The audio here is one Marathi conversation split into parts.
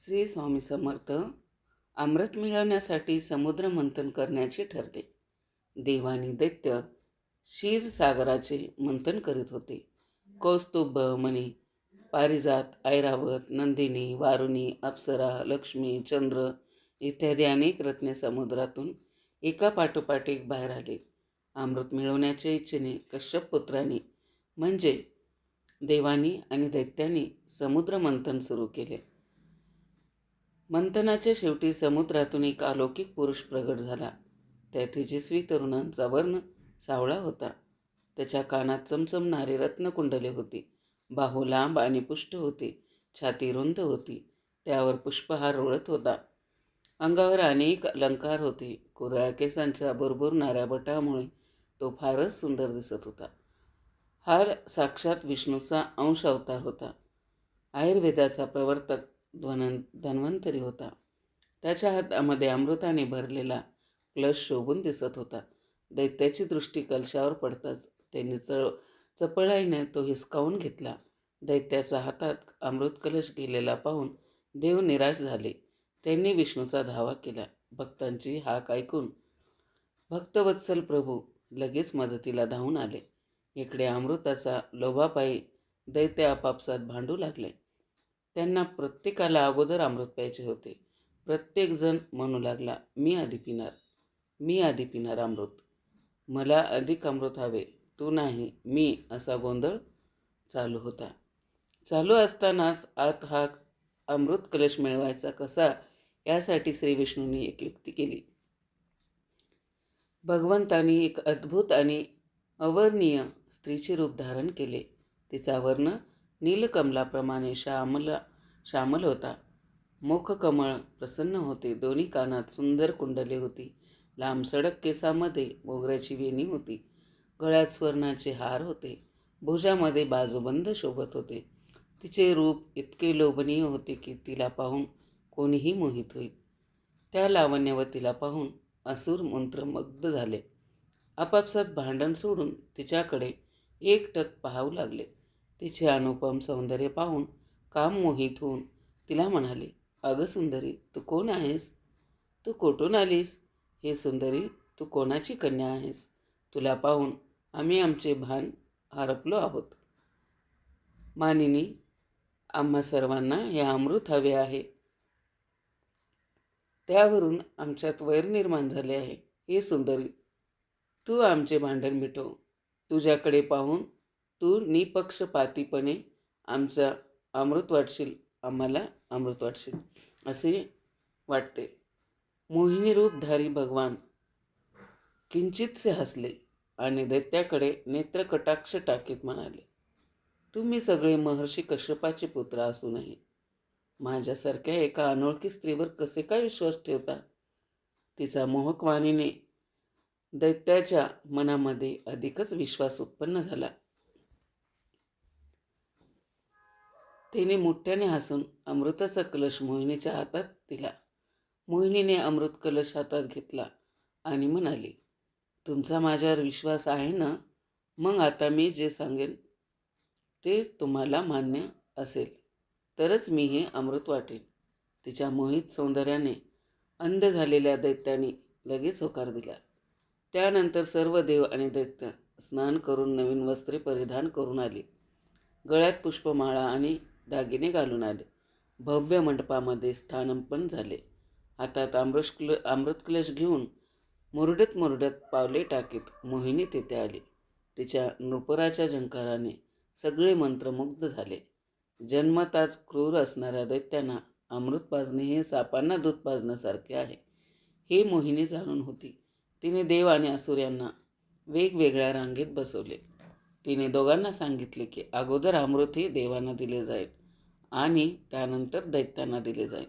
श्री स्वामी समर्थ अमृत मिळवण्यासाठी समुद्र मंथन करण्याचे ठरले. देवानी दैत्य क्षीरसागराचे मंथन करीत होते. कौस्तुभ मणी पारिजात ऐरावत नंदिनी वारुणी अप्सरा लक्ष्मी चंद्र इत्यादी अनेक रत्ने समुद्रातून एका पाठोपाठ एक बाहेर आले. अमृत मिळवण्याच्या इच्छेने कश्यप पुत्रांनी म्हणजे देवानी आणि दैत्यांनी समुद्र मंथन सुरू केले. मंथनाच्या शेवटी समुद्रातून एक अलौकिक पुरुष प्रगट झाला. त्या तेजस्वी तरुणांचा वर्ण सावळा होता. त्याच्या कानात चमचमणारे रत्नकुंडले होती. बाहू लांब आणि पुष्ट होती. छाती रुंद होती. त्यावर पुष्पहार रोळत होता. अंगावर अनेक अलंकार होते. कुरळ्या केसांच्या भरभरणाऱ्या बटामुळे तो फारच सुंदर दिसत होता. हा साक्षात विष्णूचा अंश अवतार होता. आयुर्वेदाचा प्रवर्तक ध्वन धन्वंतरी होता. त्याच्या हातामध्ये अमृताने भरलेला क्लश शोभून दिसत होता. दैत्याची दृष्टी कलशावर पडताच त्यांनी चळ चपळाईने तो हिसकावून घेतला. दैत्याच्या हातात अमृत कलश गेलेला पाहून देव निराश झाले. त्यांनी विष्णूचा धावा केला. भक्तांची हाक ऐकून भक्तवत्सल प्रभू लगेच मदतीला धावून आले. इकडे अमृताचा लोभापायी दैत्य आपापसात भांडू लागले. त्यांना प्रत्येकाला अगोदर अमृत प्यायचे होते. प्रत्येकजण म्हणू लागला मी आधी पिणार. मी आधी पिणार अमृत. मला अधिक अमृत हवे. तू नाही मी असा गोंधळ चालू होता. चालू असतानाच आत हा अमृत कलश मिळवायचा कसा यासाठी श्री विष्णूंनी एक युक्ती केली. भगवंतानी एक अद्भुत आणि अवर्णीय स्त्रीचे रूप धारण केले. तिचा वर्ण नीलकमलाप्रमाणे श्यामला श्यामल होता. मुखकमळ प्रसन्न होते. दोन्ही कानात सुंदर कुंडले होती. लांब सडक केसामध्ये मोगऱ्याची वेणी होती. गळ्यात स्वर्णाचे हार होते. भुजामध्ये बाजूबंद शोभत होते. तिचे रूप इतके लोभनीय होते की तिला पाहून कोणीही मोहित होईल. त्या लावण्यवतीला पाहून असुर मंत्रमग्ध झाले. आपापसात भांडण सोडून तिच्याकडे एकटक पाहावू लागले. तिचे अनुपम सौंदर्य पाहून काम मोहित होऊन तिला म्हणाले अगं सुंदरी तू कोण आहेस? तू कोठून आलीस? हे सुंदरी तू कोणाची कन्या आहेस? तुला पाहून आम्ही आमचे भान हरपलो आहोत. मानिनी आम्हा सर्वांना हे अमृत हवे आहे. त्यावरून आमच्यात वैर निर्माण झाले आहे. हे सुंदरी तू आमचे भांडण मिटव. तुझ्याकडे पाहून तू निपक्षपातीपणे आमचा अमृत वाटशील आम्हाला अमृत वाटशील असे वाटते. मोहिनी रूपधारी भगवान किंचितसे हसले आणि दैत्याकडे नेत्रकटाक्ष टाकीत म्हणाले तुम्ही सगळे महर्षी कश्यपाचे पुत्र असूनही माझ्यासारख्या एका अनोळखी स्त्रीवर कसे काय विश्वास ठेवता? तिचा मोहकवाणीने दैत्याच्या मनामध्ये अधिकच विश्वास उत्पन्न झाला. तिने मोठ्याने हसून अमृताचा कलश मोहिनीच्या हातात दिला. मोहिनीने अमृत कलश हातात घेतला आणि म्हणाली तुमचा माझ्यावर विश्वास आहे ना? मग आता मी जे सांगेन ते तुम्हाला मान्य असेल. तरच मी हे अमृत वाटेन. तिच्या मोहित सौंदर्याने अंध झालेल्या दैत्याने लगेच होकार दिला. त्यानंतर सर्व देव आणि दैत्य स्नान करून नवीन वस्त्रे परिधान करून आली. गळ्यात पुष्पमाळा आणि दागिने घालून आले. भव्य मंडपामध्ये स्थानंपण झाले. हातात अमृत क्ल अमृत कलश घेऊन मुरडत मुरडत पावले टाकीत मोहिनी तेथे आली. तिच्या नृपराच्या झंकाराने सगळे मंत्रमुग्ध झाले. जन्मताच क्रूर असणाऱ्या दैत्यांना अमृत पाजणे हे सापांना दूध पाजण्यासारखे आहे. हे मोहिनी जाणून होती. तिने देव आणि असुर्यांना वेगवेगळ्या रांगेत बसवले. तिने दोघांना सांगितले की अगोदर अमृत हे देवांना दिले जाईल आणि त्यानंतर दैत्यांना दिले जाईल.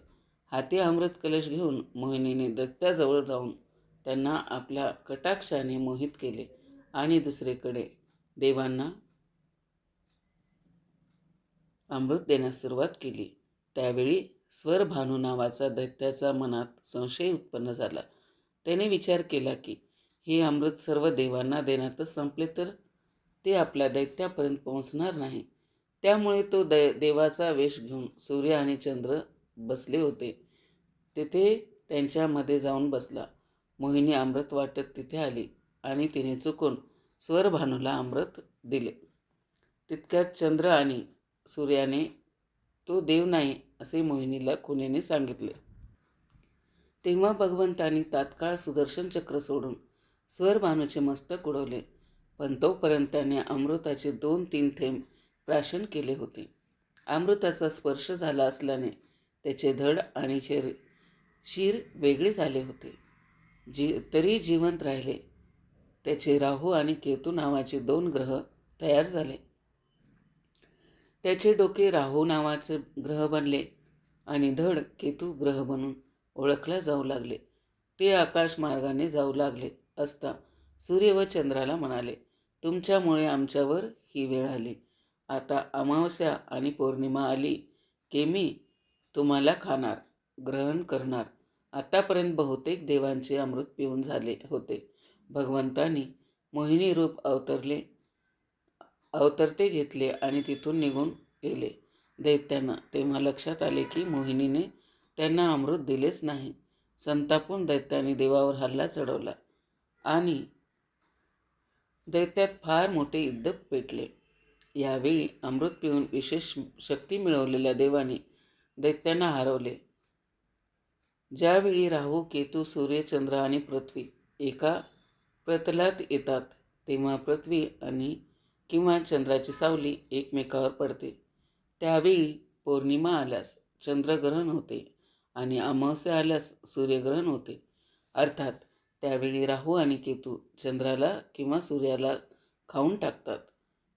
हाती अमृत कलश घेऊन मोहिनीने दैत्याजवळ जाऊन त्यांना आपल्या कटाक्षाने मोहित केले आणि दुसरीकडे देवांना अमृत देण्यास सुरुवात केली. त्यावेळी स्वरभानू नावाचा दैत्याचा मनात संशय उत्पन्न झाला. त्याने विचार केला की हे अमृत सर्व देवांना देण्यातच संपले तर ते आपल्या दैत्यापर्यंत पोहोचणार नाही. त्यामुळे तो दै देवाचा वेश घेऊन सूर्य आणि चंद्र बसले होते. तेथे त्यांच्यामध्ये जाऊन बसला. मोहिनी अमृत वाटत तिथे आली आणि तिने चुकून स्वरभानूला अमृत दिले. तितक्यात चंद्र आणि सूर्याने तो देव नाही असे मोहिनीला खुनेने सांगितले. तेव्हा भगवंतानी तात्काळ सुदर्शन चक्र सोडून स्वरभानूचे मस्तक उडवले. पण तोपर्यंत त्याने अमृताचे दोन तीन थेंब प्राशन केले होते. अमृताचा स्पर्श झाला असल्याने त्याचे धड आणि शरीर शिर वेगळे झाले होते. जी तरी जिवंत राहिले. त्याचे राहू आणि केतू नावाचे दोन ग्रह तयार झाले. त्याचे डोके राहू नावाचे ग्रह बनले आणि धड केतू ग्रह बनून ओळखल्या जाऊ लागले. ते आकाश मार्गाने जाऊ लागले असता सूर्य व चंद्राला म्हणाले तुमच्यामुळे आमच्यावर ही वेळ आली. आता अमावस्या आणि पौर्णिमा आली की मी तुम्हाला खाणार ग्रहण करणार. आतापर्यंत बहुतेक देवांचे अमृत पिऊन झाले होते. भगवंतानी मोहिनी रूप अवतरले अवतरते घेतले आणि तिथून निघून गेले. दैत्यांना तेव्हा लक्षात आले की मोहिनीने त्यांना अमृत दिलेच नाही. संतापून दैत्याने देवावर हल्ला चढवला आणि दैत्यात फार मोठे युद्ध पेटले. यावेळी अमृत पिऊन विशेष शक्ती मिळवलेल्या देवाने दैत्यांना हरवले. ज्यावेळी राहू केतू सूर्य चंद्र आणि पृथ्वी एका प्रतलात येतात तेव्हा पृथ्वी आणि किंवा चंद्राची सावली एकमेकावर पडते. त्यावेळी पौर्णिमा आल्यास चंद्रग्रहण होते आणि अमावस्या आल्यास सूर्यग्रहण होते. अर्थात त्यावेळी राहू आणि केतू चंद्राला किंवा सूर्याला खाऊन टाकतात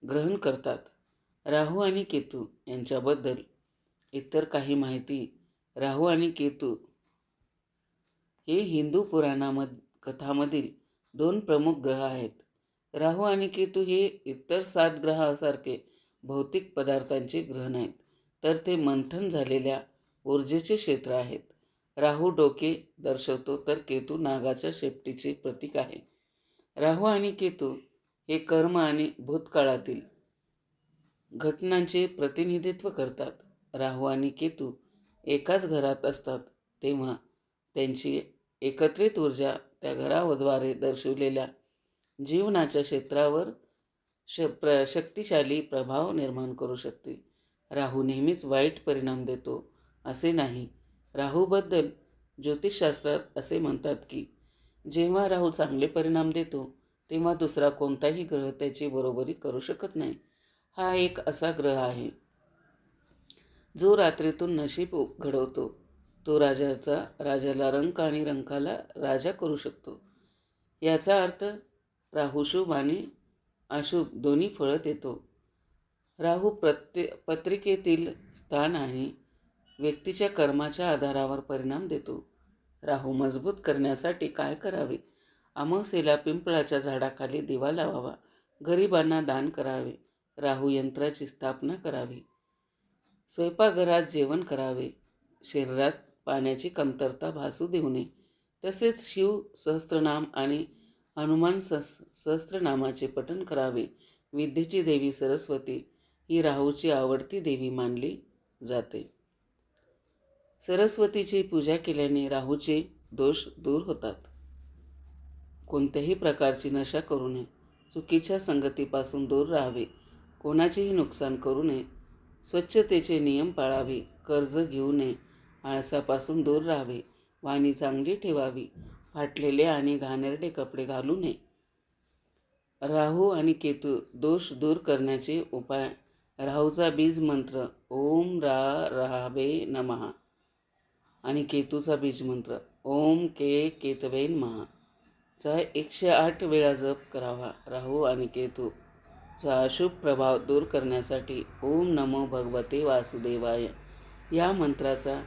ग्रहण करतात. राहू आणि केतू यांच्याबद्दल इतर काही माहिती राहू आणि केतू हे हिंदू पुराणामध कथामधील दोन प्रमुख ग्रह आहेत. राहू आणि केतू हे इतर सात ग्रहासारखे भौतिक पदार्थांचे ग्रहण आहेत तर ते मंथन झालेल्या ऊर्जेचे क्षेत्र आहेत. राहू डोके दर्शवतो तर केतू नागाच्या शेपटीचे प्रतीक आहे. राहू आणि केतू हे कर्म आणि भूतकाळातील घटनांचे प्रतिनिधित्व करतात. राहू आणि केतू एकाच घरात असतात तेव्हा त्यांची एकत्रित ऊर्जा त्या घराद्वारे दर्शवलेल्या जीवनाच्या क्षेत्रावर श प्र शक्तिशाली प्रभाव निर्माण करू शकते. राहू नेहमीच वाईट परिणाम देतो असे नाही. राहूबद्दल ज्योतिषशास्त्रात असे म्हणतात की जेव्हा राहू चांगले परिणाम देतो तेव्हा दुसरा कोणताही ग्रह त्याची बरोबरी करू शकत नाही. हा एक असा ग्रह आहे जो रात्रीतून नशीब घडवतो. तो राजाचा राजाला रंक आणि रंकाला राजा करू शकतो. याचा अर्थ राहू शुभ आणि अशुभ दोन्ही फळं देतो. राहू प्रत्ये पत्रिकेतील स्थान आहे व्यक्तीच्या कर्माच्या आधारावर परिणाम देतो. राहू मजबूत करण्यासाठी काय करावे? अमावस्येला पिंपळाच्या झाडाखाली दिवा लावावा. गरिबांना दान करावे. राहू यंत्राची स्थापना करावी. स्वयंपाकघरात जेवण करावे. शरीरात पाण्याची कमतरता भासू देऊ नये. तसेच शिव सहस्त्रनाम आणि हनुमान सहस सहस्त्रनामाचे पठण करावे. विद्येची देवी सरस्वती ही राहूची आवडती देवी मानली जाते. सरस्वतीची पूजा केल्याने राहूचे दोष दूर होतात. कोणत्याही प्रकारची नशा करू नये. चुकीच्या संगतीपासून दूर राहावे. कोणाचेही नुकसान करू नये. स्वच्छतेचे नियम पाळावे. कर्ज घेऊ नये. आळसापासून दूर राहावे. वाणी चांगली ठेवावी. फाटलेले आणि घाणेरडे कपडे घालू नये. राहू आणि केतू दोष दूर करण्याचे उपाय. राहूचा बीज मंत्र. ओम रा राहावे नमहा आणि केतूचा बीज मंत्र. ओम के केतवे महा चा एकशे आठ वेळा जप करावा. राहू आणि केतू चा अशुभ प्रभाव दूर करण्यासाठी ओम नमो भगवते वासुदेवाय. या मंत्राचा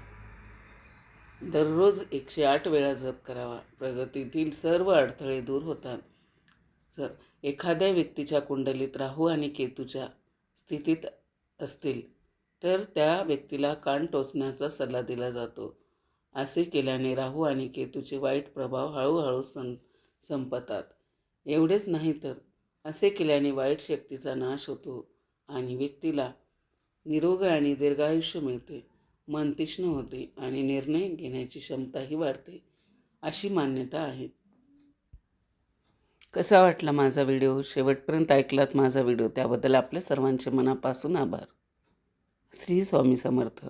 दररोज एकशे आठ वेळा जप करावा. प्रगतीतील सर्व अडथळे दूर होतात. स एखाद्या व्यक्तीच्या कुंडलीत राहू आणि केतूच्या स्थितीत असतील तर त्या व्यक्तीला कान टोचण्याचा सल्ला दिला जातो. असे केल्याने राहू आणि केतूचे वाईट प्रभाव हळूहळू सं संपतात. एवढेच नाही तर असे केल्याने वाईट शक्तीचा नाश होतो आणि व्यक्तीला निरोग आणि दीर्घायुष्य मिळते मन तीक्ष्ण होते आणि निर्णय घेण्याची क्षमताही वाढते अशी मान्यता आहे. कसा वाटला माझा व्हिडिओ? शेवटपर्यंत ऐकलात माझा व्हिडिओ? त्याबद्दल आपल्या सर्वांचे मनापासून आभार. श्री स्वामी समर्थ.